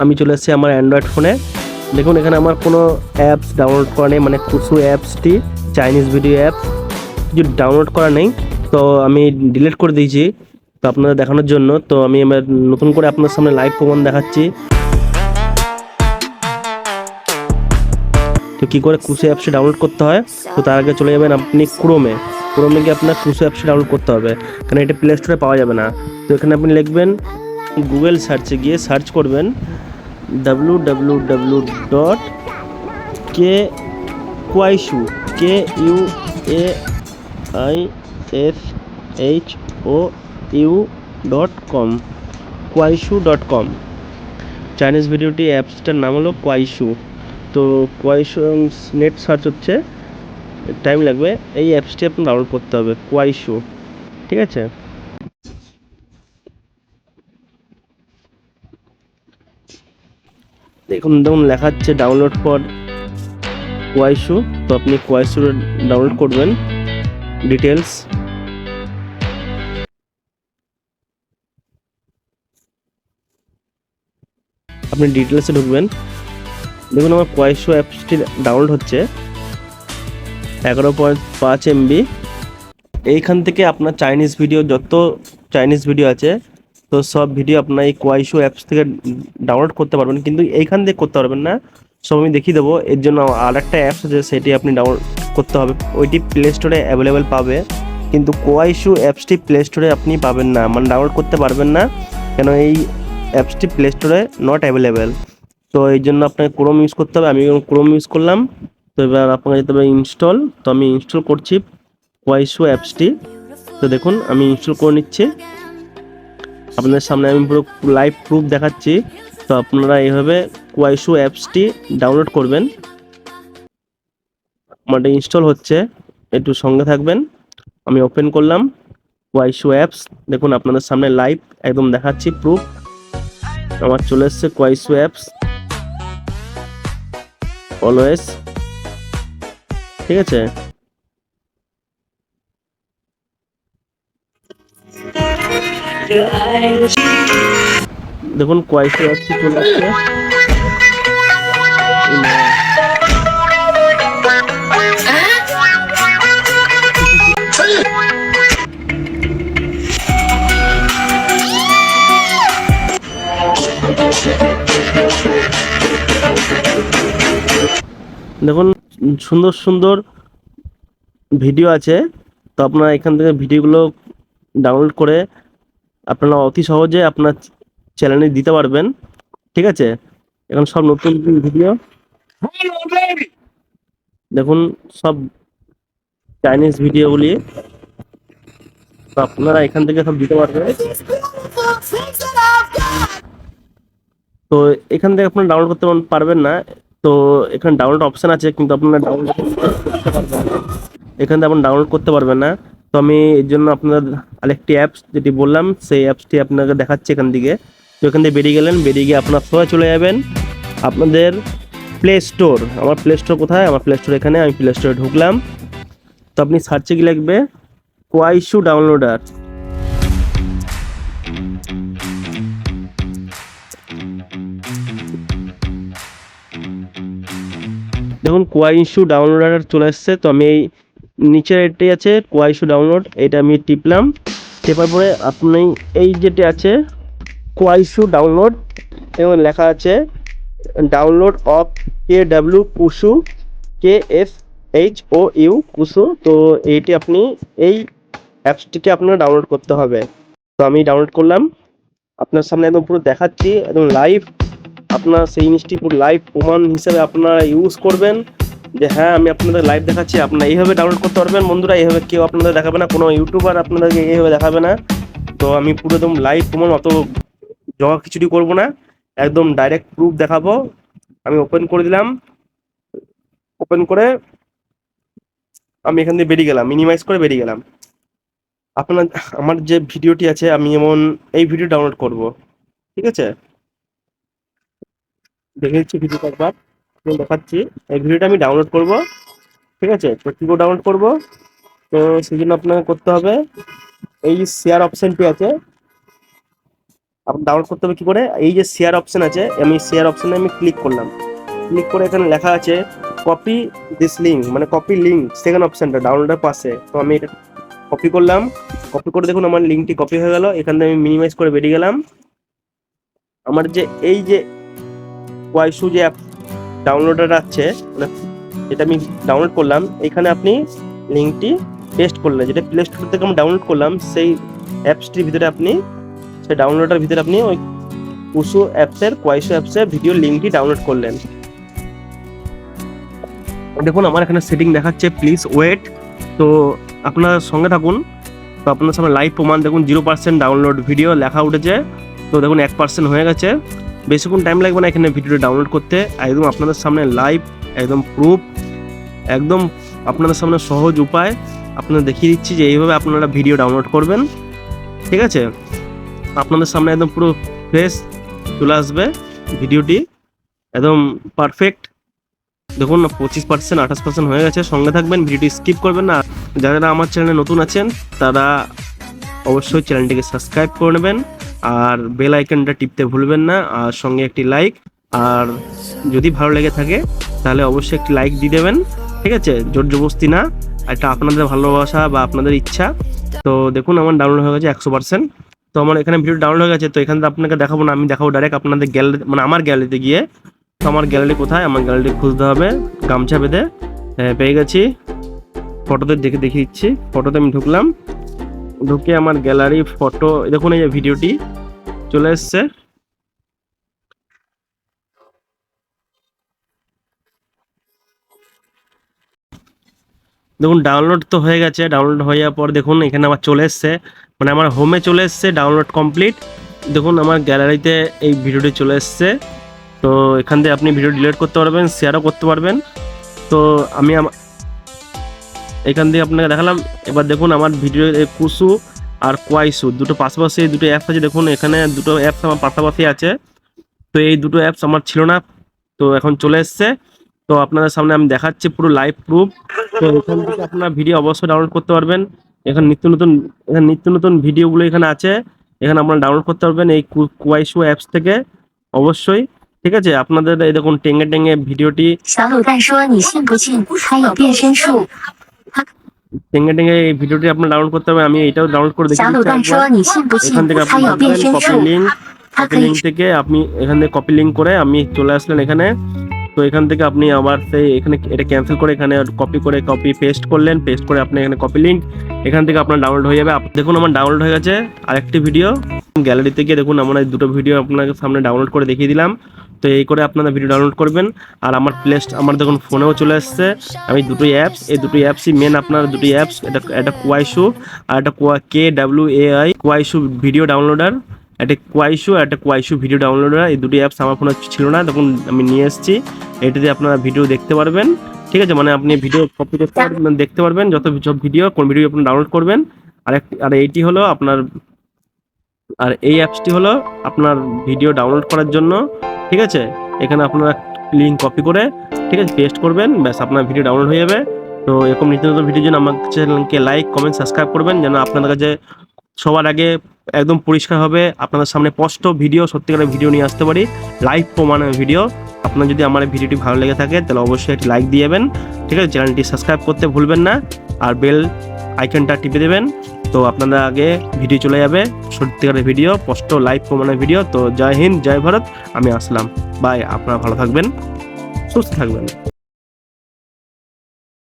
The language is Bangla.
আমি চলে এসেছি আমার অ্যান্ড্রয়েড ফোনে দেখুন, এখানে আমার কোনো অ্যাপস ডাউনলোড করা নেই মানে কুসু অ্যাপসটি চাইনিজ ভিডিও অ্যাপস কিছু ডাউনলোড করা নেই। তো আমি ডিলিট করে দিয়েছি, তো আপনাদের দেখানোর জন্য। তো আমি এবার নতুন করে আপনার সামনে লাইভ প্রমাণ দেখাচ্ছি। তো কী করে কুসু অ্যাপসটি ডাউনলোড করতে হয়? তো তার আগে চলে যাবেন আপনি ক্রোমে ক্রোমে গিয়ে আপনার কুসু অ্যাপসটি ডাউনলোড করতে হবে, কারণ এটা প্লে স্টোরে পাওয়া যাবে না। তো এখানে আপনি লিখবেন গুগল সার্চে গিয়ে সার্চ করবেন। W W W dot K Kuaishou K U A I S H O U dot com Kuaishou dot com Chinese ভিডিওটি অ্যাপসটার নাম হলো কোয়াইশু তো কোয়াইশু নেট সার্চ হচ্ছে টাইম লাগবে, এই অ্যাপসটি আপনি ডাউনলোড করতে হবে কোয়াইশু ঠিক আছে? দেখুন দেখুন, লেখা হচ্ছে ডাউনলোড ফর কোয়াইশু তো আপনি কোয়াইশু ডাউনলোড করবেন। ডিটেলস আপনি ডিটেলসে ঢুকবেন। দেখুন, আমার কোয়াইশু অ্যাপসটি ডাউনলোড হচ্ছে। এগারো পয়েন্ট পাঁচ এমবি এইখান থেকে আপনার চাইনিজ ভিডিও যত চাইনিজ ভিডিও আছে তো সব ভিডিও আপনার এই কোয়াইশো অ্যাপস থেকে ডাউনলোড করতে পারবেন, কিন্তু এইখান থেকে করতে পারবেন না। সব আমি দেখিয়ে দেবো, এর জন্য আর একটা অ্যাপস আছে, সেটি আপনি ডাউনলোড করতে হবে। ওইটি প্লে স্টোরে অ্যাভেলেবেল পাবে, কিন্তু কোয়াইশু অ্যাপসটি প্লে স্টোরে আপনি পাবেন না মানে ডাউনলোড করতে পারবেন না, কেন এই অ্যাপসটি প্লে স্টোরে নট অ্যাভেলেবেল তো এই জন্য আপনাকে ক্রোম ইউজ করতে হবে আমি ক্রোম ইউজ করলাম। তো এবার আপনাকে যেতে হবে ইনস্টল তো আমি ইনস্টল করছি কোয়াইশু অ্যাপসটি তো দেখুন, আমি ইনস্টল করে নিচ্ছি। আপনাদের সামনে আমি পুরো লাইভ প্রুফ দেখাচ্ছি। তো আপনারা এইভাবে কোয়াইশু অ্যাপসটি ডাউনলোড করবেন। আমাদের ইনস্টল হচ্ছে। একটু সঙ্গে থাকবেন। আমি ওপেন করলাম কোয়াইশু অ্যাপস দেখুন, আপনাদের সামনে লাইভ একদম দেখাচ্ছি প্রুফ আমার চলে এসছে কোয়াইশু অ্যাপস অলওয়েজ ঠিক আছে? দেখুন কোয়াইশু অ্যাপসটি চলে আসছে। দেখুন, সুন্দর সুন্দর ভিডিও আছে। তো আপনারা এখান থেকে ভিডিওগুলো ডাউনলোড করে আপনারা অতি সহজে আপনার চ্যানেলে দিতে পারবেন, ঠিক আছে? এখন সব নতুন ভিডিও দেখুন, সব চাইনিজ ভিডিওগুলি আপনারা এখান থেকে সব দিতে পারবেন। তো এখান থেকে আপনারা ডাউনলোড করতে পারবেন না। তো এখানে ডাউনলোড অপশন আছে, কিন্তু আপনারা ডাউনলোড করতে পারবেন না। এখান থেকে আপনি ডাউনলোড করতে পারবেন না। তো আমি এর জন্য আপনার আরেকটি অ্যাপস যেটি বললাম, সেই অ্যাপসটি আপনাকে দেখাচ্ছি এখান থেকে। তো এখান থেকে বেরিয়ে গেলেন, বেরিয়ে গিয়ে আপনার সবাই চলে যাবেন। আপনাদের প্লে স্টোর আমার প্লে স্টোর কোথায়? আমার প্লে স্টোর এখানে, আমি প্লে স্টোরে ঢুকলাম। তো আপনি সার্চে কি লিখবে কোয়াইশু ডাউনলোডার দেখুন কোয়াইশু ডাউনলোডার চলে এসছে। তো আমি এই নিচের এটাই আছে কোয়াইশু ডাউনলোড এটা আমি টিপলাম। টেপার পরে আপনি এই যেটি আছে কোয়াইশু ডাউনলোড এবং লেখা আছে download of K W Kuaishou K S H O U Kuaishou তো এইটি আপনি এই অ্যাপসটিকে আপনার ডাউনলোড করতে হবে। তো আমি ডাউনলোড করলাম, আপনার সামনে একদম পুরো দেখাচ্ছি, একদম লাইভ আপনার সেই জিনিসটি পুরো লাইভ প্রমাণ হিসেবে আপনারা ইউজ করবেন। যে হ্যাঁ আমি আপনাদের লাইভ দেখাচ্ছি, আপনারা এইভাবে ডাউনলোড করতে পারবেন। বন্ধুরা, এইভাবে কেউ আপনাদের দেখাবে না, কোনো ইউটিউবার আপনাদেরকে এইভাবে দেখাবে না। তো আমি পুরো একদম লাইভ প্রমাণ অত জগা খিচুড়ি করব না। একদম ডাইরেক্ট প্রুফ দেখাবো। আমি ওপেন করে দিলাম। ওপেন করে আমি এখান থেকে বেরিয়ে গেলাম মিনিমাইজ করে বেরিয়ে গেলাম। আপনার, আমার যে ভিডিওটি আছে, আমি এমন এই ভিডিও ডাউনলোড করব। ঠিক আছে? দেখে ভিডিওটা একবার। আমি দেখাচ্ছি। এই ভিডিওটা আমি ডাউনলোড করব, ঠিক আছে? তো কী করে ডাউনলোড করব? তো সেই জন্য আপনাকে করতে হবে, এই শেয়ার অপশানটি আছে। আপনার ডাউনলোড করতে হবে কি করে? এই যে শেয়ার অপশন আছে, আমি শেয়ার অপশনে আমি ক্লিক করলাম। ক্লিক করে এখানে লেখা আছে কপি দিস লিঙ্ক মানে কপি লিঙ্ক সেকেন্ড অপশনটা ডাউনলোডের পাশে। তো আমি এটা কপি করলাম। কপি করে দেখুন, আমার লিঙ্কটি কপি হয়ে গেল। এখান থেকে আমি মিনিমাইজ করে বেরিয়ে গেলাম। আমার যে, এই যে ওয়াইশু যে অ্যাপ ডাউনলোডার আছে মানে যেটা আমি ডাউনলোড করলাম, এখানে আপনি লিঙ্কটি পেস্ট করলেন, যেটা প্লে স্টোর থেকে আমি ডাউনলোড করলাম, সেই অ্যাপসটির ভিতরে আপনি, সেই ডাউনলোডের ভিতরে আপনি ওই কুসু অ্যাপসের কোয়াইশু অ্যাপসের ভিডিও লিঙ্কটি ডাউনলোড করলেন। দেখুন, আমার এখানে সেটিং দেখাচ্ছে প্লিজ ওয়েট তো আপনার সঙ্গে থাকুন, তো আপনার সামনে লাইভ প্রমাণ, দেখুন জিরো পার্সেন্ট ডাউনলোড ভিডিও লেখা উঠেছে, তো দেখুন, এক পার্সেন্ট হয়ে গেছে। বেশিক্ষণ টাইম লাগবে না এখানে ভিডিওটা ডাউনলোড করতে। একদম আপনাদের সামনে লাইভ একদম প্রুফ একদম আপনাদের সামনে সহজ উপায়। আপনাদের দেখিয়ে দিচ্ছি যে এইভাবে আপনারা ভিডিও ডাউনলোড করবেন। ঠিক আছে? আপনাদের সামনে একদম পুরো ফ্রেশ চলে আসবে ভিডিওটি একদম পারফেক্ট দেখুন পঁচিশ পার্সেন্ট আঠাশ পার্সেন্ট হয়ে গেছে। সঙ্গে থাকবেন ভিডিওটি স্কিপ করবেন না। যারা আমার চ্যানেলে নতুন আছেন, তারা অবশ্যই চ্যানেলটিকে সাবস্ক্রাইব করে নেবেন। আর বেল আইকনটা টিপতে ভুলবেন না, আর সঙ্গে একটি লাইক আর যদি ভালো লেগে থাকে, তাহলে অবশ্যই একটি লাইক দিয়ে দেবেন, ঠিক আছে? জোর জবস্তি না এটা আপনাদের ভালোবাসা বা আপনাদের ইচ্ছা। তো দেখুন, আমার ডাউনলোড হয়ে গেছে একশো পার্সেন্ট তো আমার এখানে ভিডিও ডাউনলোড হয়ে গেছে, তো এখানে আপনাকে দেখাবো না, আমি দেখাবো ডাইরেক্ট আপনাদের গ্যালারি মানে আমার গ্যালারিতে গিয়ে। তো আমার গ্যালারি কোথায়? আমার গ্যালারি খুঁজতে হবে, গামছা বেঁধে পেয়ে গেছি। ফটোতে দেখে দেখিয়ে দিচ্ছি, ফটোতে আমি ঢুকলাম। ঢুকে আমার গ্যালারি ফটো দেখুন এই যে ভিডিওটি চলে এসছে। দেখুন ডাউনলোড তো হয়ে গেছে ডাউনলোড হয়ে যাওয়ার পর দেখুন, এখানে আবার চলে এসছে। মানে আমার হোমে চলে এসছে ডাউনলোড কমপ্লিট দেখুন, আমার গ্যালারিতে এই ভিডিওটি চলে এসছে। তো এখান থেকে আপনি ভিডিও ডিলিট করতে পারবেন শেয়ারও করতে পারবেন। তো আমি এখান থেকে আপনাকে দেখালাম। এবার দেখুন আমার ভিডিও কুসু আর কোয়াইসু, দুটো পাশাপাশি দুটো অ্যাপস আছে। দেখুন এখানে দুটো অ্যাপস আমার পাশাপাশি আছে। তো এই দুটো অ্যাপস আমার ছিল না, তো এখন চলে এসছে। তো আপনাদের সামনে আমি দেখাচ্ছি পুরো লাইভ প্রুফ তো এখান থেকে আপনার ভিডিও অবশ্যই ডাউনলোড করতে পারবেন। এখানে নিত্য নতুন, এখানে নিত্য নতুন ভিডিওগুলো এখানে আছে। এখানে আপনারা ডাউনলোড করতে পারবেন এই কুয়াইশু অ্যাপস থেকে, অবশ্যই। ঠিক আছে? আপনাদের এই দেখুন টেঙ্গে টেঙ্গে ভিডিওটি টেঙ্গে টেঙ্গে এই ভিডিওটি আপনার ডাউনলোড করতে হবে আমি এটাও ডাউনলোড করে দেখি আপনি কপি লিঙ্ক কপি লিঙ্ক থেকে আপনি এখান থেকে কপি লিঙ্ক করে আমি চলে আসলেন এখানে। তো এখান থেকে আপনি আবার সেই এখানে এটা ক্যান্সেল করে এখানে কপি করে কপি পেস্ট করলেন পেস্ট করে আপনি এখানে কপি লিঙ্ক এখান থেকে আপনার ডাউনলোড হয়ে যাবে। দেখুন আমার ডাউনলোড হয়ে গেছে আরেকটি ভিডিও গ্যালারিতে গিয়ে দেখুন আমার দুটো ভিডিও আপনাকে সামনে ডাউনলোড করে দেখিয়ে দিলাম। তো এই করে আপনারা ভিডিও ডাউনলোড করবেন। আর আমার প্লে আমার দেখুন ফোনেও চলে এসছে আমি দুটোই অ্যাপস এই দুটোই অ্যাপসই মেন আপনার দুটোই অ্যাপস এটা এটা কোয়াইশু আর একটা Kwai K W A I Kuaishou video downloader একটা কোয়াইশু আর একটা কোয়াইশু ভিডিও ডাউনলোডার এই দুটি অ্যাপস আমার ফোনে ছিল না তখন আমি নিয়ে এসেছি। এটাতে আপনারা ভিডিও দেখতে পারবেন। ঠিক আছে মানে আপনি ভিডিও কপি মানে দেখতে পারবেন। যত সব ভিডিও কোন ভিডিও আপনি ডাউনলোড করবেন। আর এক আর এইটি হলো আপনার আর এই অ্যাপসটি হলো আপনার ভিডিও ডাউনলোড করার জন্য, ঠিক আছে? এখানে আপনারা লিঙ্ক কপি করে, ঠিক আছে পেস্ট করবেন, ব্যাস আপনার ভিডিও ডাউনলোড হয়ে যাবে। তো এরকম নিত্য নতুন ভিডিওর জন্য আমার চ্যানেলকে লাইক কমেন্ট সাবস্ক্রাইব করবেন, যেন আপনাদের কাছে সবার আগে একদম পরিষ্কার হবে, আপনাদের সামনে স্পষ্ট ভিডিও সত্যিকারের ভিডিও নিয়ে আসতে পারি লাইভ প্রমাণের ভিডিও আপনার যদি আমার ভিডিওটি ভালো লেগে থাকে, তাহলে অবশ্যই একটি লাইক দিয়ে ঠিক আছে? চ্যানেলটি সাবস্ক্রাইব করতে ভুলবেন না, আর বেল আইকনটা টিপে দেবেন। তো আপনারা আগে ভিডিও চলে যাবে। সত্যিকারের ভিডিও, স্পষ্ট লাইভ প্রমাণের ভিডিও। তো জয় হিন্দ, জয় ভারত। আমি আসলাম। বাই আপনারা ভালো থাকবেন, সুস্থ থাকবেন।